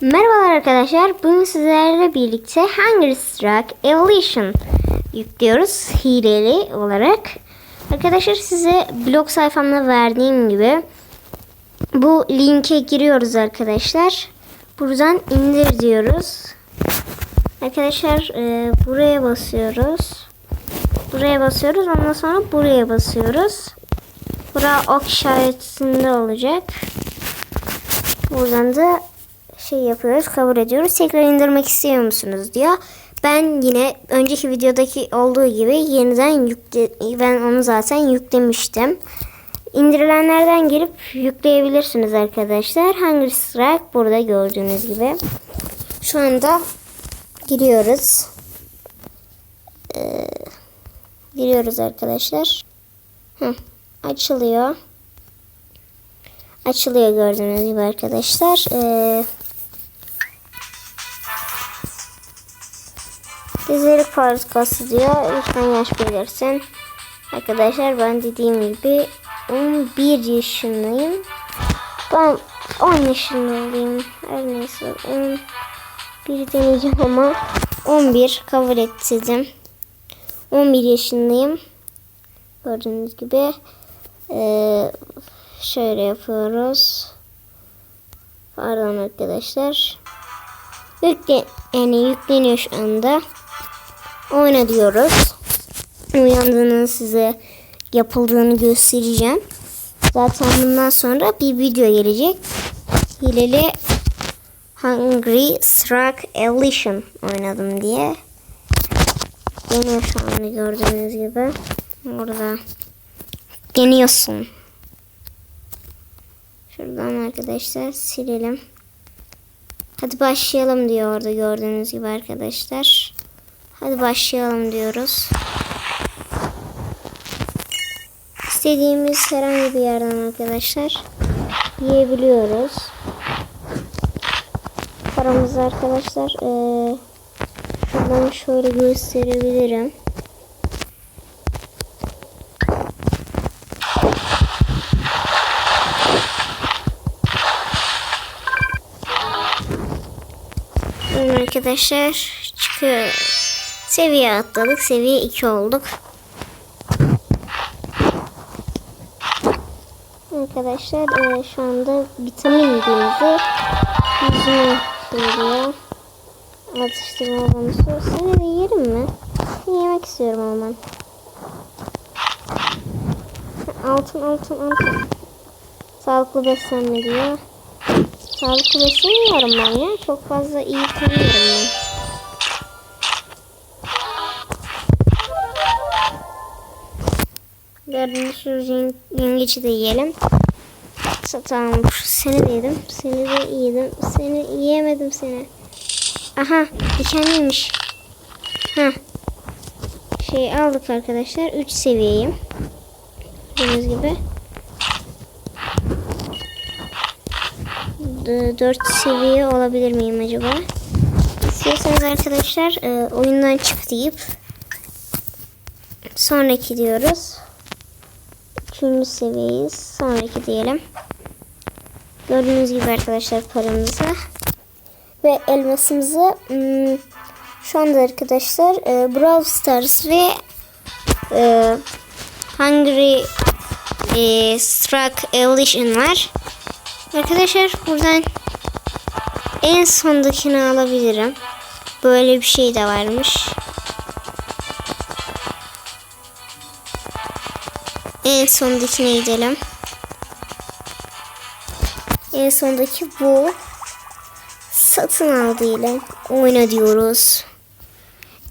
Merhabalar arkadaşlar. Bugün sizlerle birlikte Hungry Strike Evolution yüklüyoruz hileli olarak. Arkadaşlar size blog sayfamda verdiğim gibi bu linke giriyoruz arkadaşlar. Buradan indir diyoruz. Arkadaşlar e, buraya basıyoruz. Buraya basıyoruz. Ondan sonra buraya basıyoruz. Bura ok işaretinde olacak. Buradan da şey yapıyoruz, kabul ediyoruz. Tekrar indirmek istiyor musunuz diyor. Ben yine önceki videodaki olduğu gibi yeniden yükle ben onu zaten yüklemiştim. İndirilenlerden gelip yükleyebilirsiniz arkadaşlar. Hungry Strike burada gördüğünüz gibi. Şu anda giriyoruz. Ee, giriyoruz arkadaşlar. Hı, açılıyor. Açılıyor gördüğünüz gibi arkadaşlar. Ee, Dizilik parçası diyor. Lütfen yaş belirsin. Arkadaşlar ben dediğim gibi 11 yaşındayım. Ben 10 yaşındayım. Her neyse 11 deneyeceğim ama 11 kabul ettim. 11 yaşındayım. Gördüğünüz gibi ee, şöyle yapıyoruz. Pardon arkadaşlar. Yükle, yani yükleniyor şu anda. Oyna diyoruz. Uyandığını size yapıldığını göstereceğim. Zaten bundan sonra bir video gelecek. Hileli Hungry Strike Elition oynadım diye. Deniyor şu anda gördüğünüz gibi. Orada deniyorsun. Şuradan arkadaşlar silelim. Hadi başlayalım diyor orada gördüğünüz gibi arkadaşlar. Hadi başlayalım diyoruz. İstediğimiz herhangi bir yerden arkadaşlar yiyebiliyoruz. Paramızı arkadaşlar ee, şuradan şöyle gösterebilirim. Arkadaşlar çıkıyor. Seviye atladık. Seviye 2 olduk. Arkadaşlar e, şu anda vitamin yediğimizi yüzüme söylüyor. Atıştırma bonusu. Seni de yerim mi? Seni yemek istiyorum ama. Altın altın altın. Sağlıklı beslenme diyor. Sağlıklı besleniyorum ben ya. Çok fazla iyi tanıyorum ben. Gördüğünüz şu yengeci de yiyelim. Tamam seni de yedim. Seni de yedim. Seni yiyemedim seni. Aha dikenliymiş. Ha. Şey aldık arkadaşlar. 3 seviyeyim. Gördüğünüz gibi. 4 seviye olabilir miyim acaba? İstiyorsanız arkadaşlar e, oyundan çık deyip sonraki diyoruz. Üçüncü seviyeyiz. Sonraki diyelim. Gördüğünüz gibi arkadaşlar paramızı ve elmasımızı hmm, şu anda arkadaşlar e, Brawl Stars ve e, Hungry e, Strike Evolution var. Arkadaşlar buradan en sondakini alabilirim. Böyle bir şey de varmış. En sondakine gidelim. En sondaki bu. Satın aldığıyla oyna diyoruz.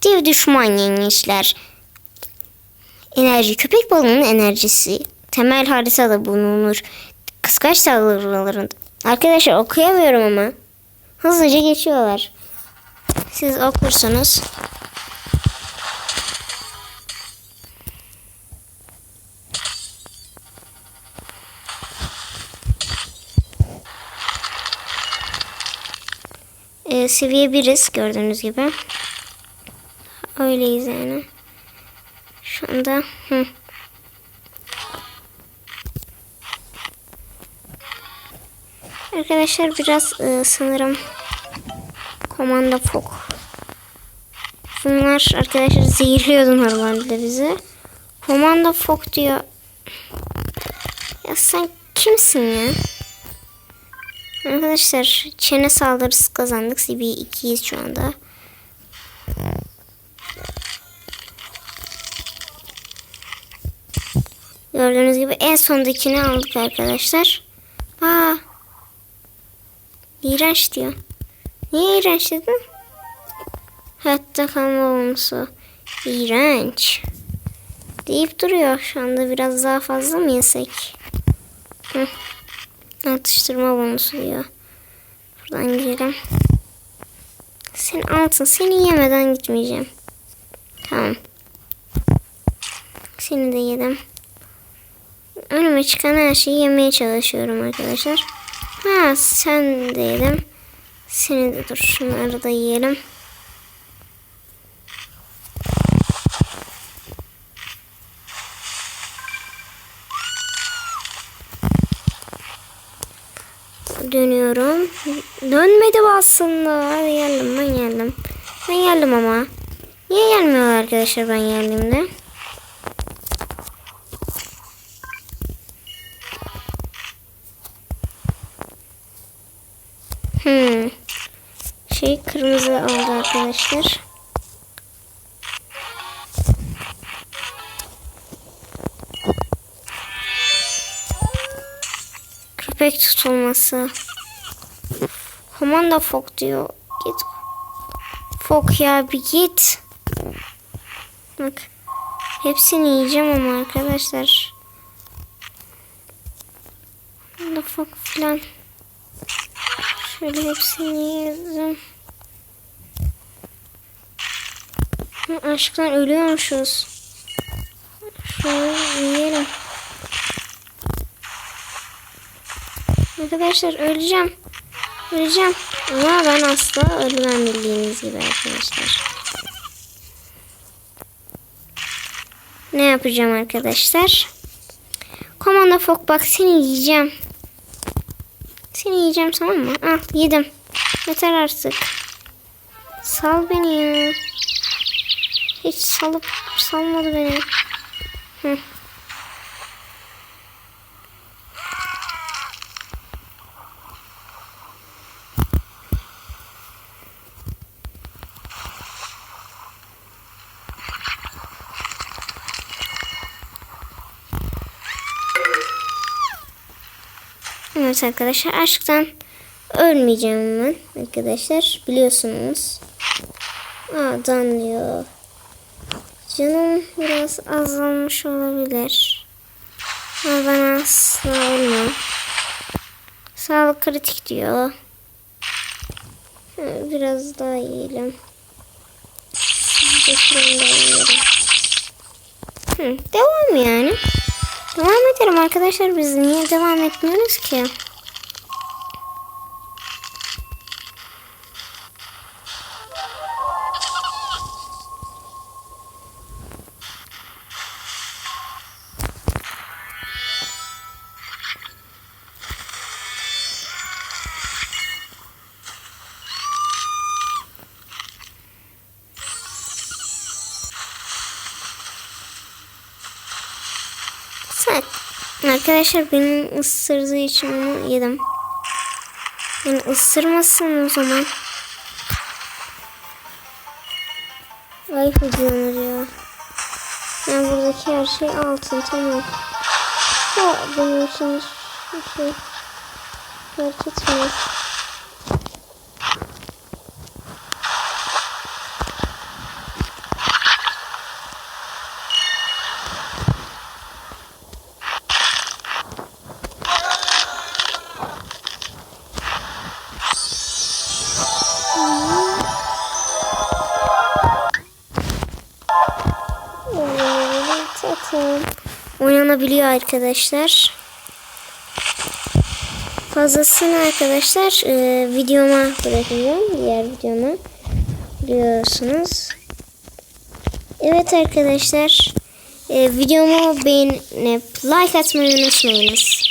Dev düşman yengeçler. Enerji köpek balığının enerjisi. Temel haritada bulunur. Kıskaç saldırılarında. Arkadaşlar okuyamıyorum ama. Hızlıca geçiyorlar. Siz okursanız. Ee, seviye 1'iz gördüğünüz gibi. Öyleyiz yani. Şu anda hı. Arkadaşlar biraz e, sanırım Komanda Fok. Bunlar arkadaşlar zehirliyordu normalde bizi. Komanda Fok diyor. Ya sen kimsin ya? Arkadaşlar çene saldırısı kazandık. CB 2'yiz şu anda. Gördüğünüz gibi en sondakini aldık arkadaşlar. Aa. İğrenç diyor. Niye iğrenç dedin? Hayatta kalma olumsu. İğrenç. Deyip duruyor. Şu anda biraz daha fazla mı yesek? Hı. Atıştırma bonusu diyor. Buradan girelim. Sen altın. Seni yemeden gitmeyeceğim. Tamam. Seni de yedim. Önüme çıkan her şeyi yemeye çalışıyorum arkadaşlar. Ha sen de yedim. Seni de dur şunları da yiyelim. Dönüyorum. Dönmedi aslında. Hadi geldim ben geldim. Ben geldim ama. Niye gelmiyor arkadaşlar ben geldiğimde? Hmm. Şey kırmızı oldu arkadaşlar. Köpek tutulması. Komanda fok diyor. Git. Fok ya bir git. Bak. Hepsini yiyeceğim ama arkadaşlar. Komanda fok filan. Şöyle hepsini yedim. Aşktan ölüyormuşuz. Şunu yiyelim. Arkadaşlar öleceğim. Öleceğim. Ama ben asla ölmem bildiğiniz gibi arkadaşlar. Ne yapacağım arkadaşlar? Komanda Fok bak seni yiyeceğim. Seni yiyeceğim tamam mı? Al yedim. Yeter artık. Sal beni ya. Hiç salıp salmadı beni. Hı. Evet arkadaşlar aşktan ölmeyeceğim ben arkadaşlar biliyorsunuz. A'dan diyor. Canım biraz azalmış olabilir. Ama ben asla ölmem. Sağlık kritik diyor. Biraz daha yiyelim. Hı, devam yani. Devam edelim arkadaşlar biz niye devam etmiyoruz ki? Arkadaşlar benim ısırdığı için onu yedim. Yani ısırmasın o zaman. Ay hocam ya. Yani buradaki her şey altın tamam. Ya hiçbir şey fark etmiyor. Oynanabiliyor arkadaşlar. Fazlasını arkadaşlar e, videoma bırakacağım. Diğer videoma. Biliyorsunuz. Evet arkadaşlar. E, videomu beğenip like atmayı unutmayınız.